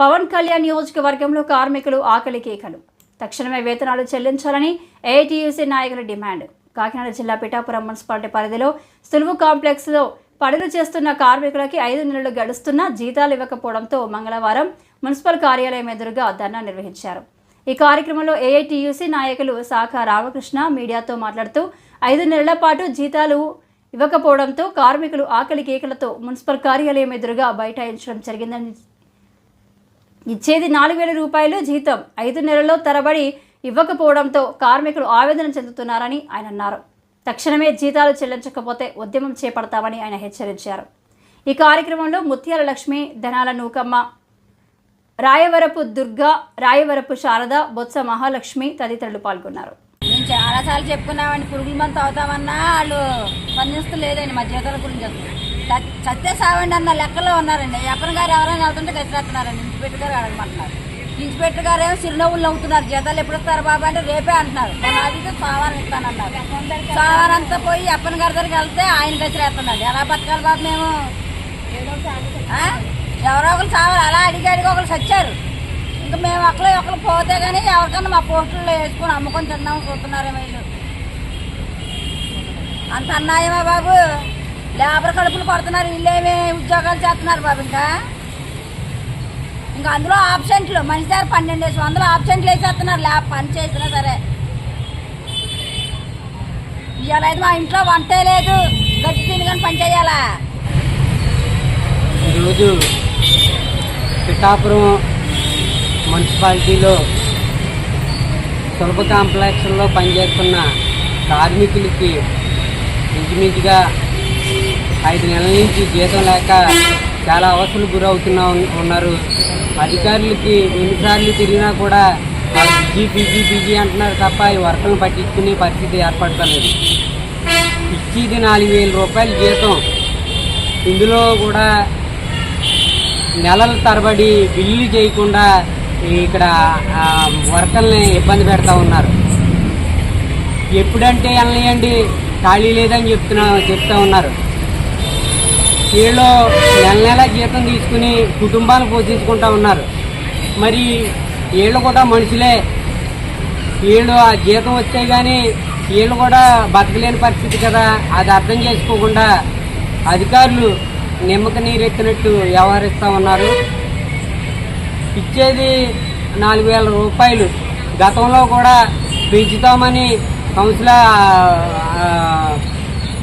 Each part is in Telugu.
పవన్ కళ్యాణ్ నియోజకవర్గంలో కార్మికులు ఆకలి కేకలు. తక్షణమే వేతనాలు చెల్లించాలని ఏఐటీయూసీ నాయకుల డిమాండ్. కాకినాడ జిల్లా పిఠాపురం మున్సిపాలిటీ పరిధిలో సులువు కాంప్లెక్స్లో పనులు చేస్తున్న కార్మికులకి ఐదు నెలలు గడుస్తున్నా జీతాలు ఇవ్వకపోవడంతో మంగళవారం మున్సిపల్ కార్యాలయం ఎదురుగా ధర్నా నిర్వహించారు. ఈ కార్యక్రమంలో ఏఐటీయూసీ నాయకులు శాఖ రామకృష్ణ మీడియాతో మాట్లాడుతూ ఐదు నెలల పాటు జీతాలు ఇవ్వకపోవడంతో కార్మికులు ఆకలి కేకలతో మున్సిపల్ కార్యాలయం ఎదురుగా బైఠాయించడం జరిగిందని ఇచ్చేది నాలుగు వేల రూపాయలు జీతం. ఐదు నెలల్లో తరబడి ఇవ్వకపోవడంతో కార్మికులు ఆవేదన చెందుతున్నారని ఆయన అన్నారు. తక్షణమే జీతాలు చెల్లించకపోతే ఉద్యమం చేపడతామని ఆయన హెచ్చరించారు. ఈ కార్యక్రమంలో ముత్యాల లక్ష్మి ధనాల నూకమ్మ రాయవరపు దుర్గా రాయవరపు శారద బొత్స మహాలక్ష్మి తదితరులు పాల్గొన్నారు. మేము చాలాసార్లు చెప్పుకున్నామండి పురుగుల మంది అవుతామన్నా వాళ్ళు స్పందిస్తూ లేదండి మా జీతాల గురించి చచ్చే సావండి అన్న లెక్కలో ఉన్నారండి. ఎప్పని గారు ఎవరైనా వెళ్తుంటే కసిరేస్తున్నారండి. ఇన్స్పెక్టర్ గారు అడగమంటున్నారు. ఇన్స్పెక్టర్ గారు ఏమో చిరునవ్వులు నవ్వుతున్నారు. జీతాలు ఎప్పుడు ఇస్తారు బాబు అంటే రేపే అంటున్నారు. మొన్న అడిగితే సావారం ఇస్తానన్నారు. అంతా పోయి ఎప్పని గారి దగ్గరికి వెళ్తే ఆయన కసిరేస్తున్నాడు. ఎలా బతకాలి బాబు మేము? ఎవరో ఒకరు సావాలి అలా అడిగి అడిగి ఒకరు చచ్చారు ఇంకా మేము ఒకరు ఒకరు పోతే కానీ ఎవరికన్నా మా పోస్టుల్లో వేసుకొని అమ్ముకొని తిన్నాము చూస్తున్నారేమో వీళ్ళు. అంత అన్నాయమా బాబు? లేబర్ కడుపులు పడుతున్నారు వీళ్ళేమే ఉద్యోగాలు చేస్తున్నారు బాబు ఇంకా. ఇంకా అందులో ఆబ్సెంట్లు మనిషి దగ్గర పన్నెండు వేసి వందలు ఆబ్సెంట్లు వేసేస్తున్నారు ల్యాబ్ పని చేసినా సరే. ఇవాళ అయితే మా ఇంట్లో వంటే లేదు గట్టి తిని కానీ పని చేయాలా? ఈరోజు పిఠాపురం మున్సిపాలిటీలో సులభ కాంప్లెక్స్లో పనిచేస్తున్న కార్మికులకి ఇంచుమించుగా ఐదు నెలల నుంచి జీతం లేక చాలా అవసరాలు గురవుతున్నా ఉన్నారు. అధికారులకి ఎన్నిసార్లు తిరిగినా కూడా బిజీ బిజీ బిజీ అంటున్నారు తప్ప ఈ వర్కలను పట్టించుకునే పరిస్థితి ఏర్పడతలేదు. ఇచ్చేది నాలుగు వేల రూపాయల జీతం. ఇందులో కూడా నెలల తరబడి బిల్లులు చేయకుండా ఇక్కడ వర్కల్ని వర్కర్ని ఇబ్బంది పెడతా ఉన్నారు. ఎప్పుడంటే వెళ్ళనియండి ఖాళీ లేదని చెప్తున్నా చెప్తా ఉన్నారు. వీళ్ళు నెల నెల జీతం తీసుకుని కుటుంబాలు పోషించుకుంటూ ఉన్నారు. మరి వీళ్ళు కూడా మనుషులే. వీళ్ళు ఆ జీతం వస్తే కానీ వీళ్ళు కూడా బతకలేని పరిస్థితి కదా. అది అర్థం చేసుకోకుండా అధికారులు నిమ్మక నీరెత్తినట్టు వ్యవహరిస్తూ ఉన్నారు. ఇచ్చేది నాలుగు వేల రూపాయలు. గతంలో కూడా పెంచుతామని కౌన్సిల్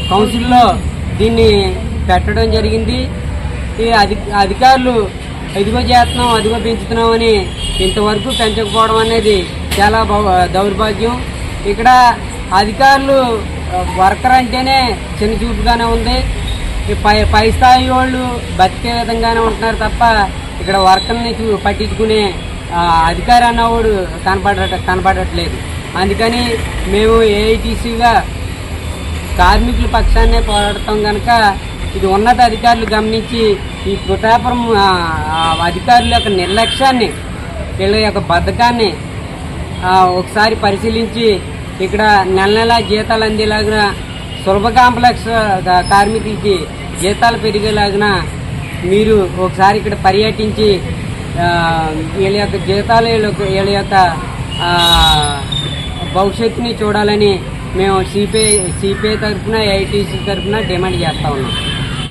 కౌన్సిల్లో దీన్ని పెట్టడం జరిగింది. ఈ అధి అధికారులు ఇదిగో చేస్తున్నాం అదిగో పెంచుతున్నామని ఇంతవరకు పెంచకపోవడం అనేది చాలా దౌర్భాగ్యం. ఇక్కడ అధికారులు వర్కర్ అంటేనే చిన్న చూపుగానే ఉంది. పై పై స్థాయి వాళ్ళు బతికే విధంగానే ఉంటున్నారు తప్ప ఇక్కడ వర్కర్ని పట్టించుకునే అధికారి అన్నవాడు కనపడట కనపడట్లేదు. అందుకని మేము ఏఐటీసీగా కార్మికుల పక్షాన్నే పోరాడతాం కనుక ఇది ఉన్నత అధికారులు గమనించి ఈ పిఠాపురం అధికారుల యొక్క నిర్లక్ష్యాన్ని వీళ్ళ యొక్క బద్ధకాన్ని ఒకసారి పరిశీలించి ఇక్కడ నెల నెల జీతాలు అందేలాగిన సులభ కాంప్లెక్స్ కార్మికులకి జీతాలు పెరిగేలాగిన మీరు ఒకసారి ఇక్కడ పర్యటించి వీళ్ళ యొక్క జీతాలు వీళ్ళ యొక్క- భవిష్యత్తుని చూడాలని మేము సిపిఐ సిపిఐ తరఫున ఐటీసీ తరఫున డిమాండ్ చేస్తూ ఉన్నాం.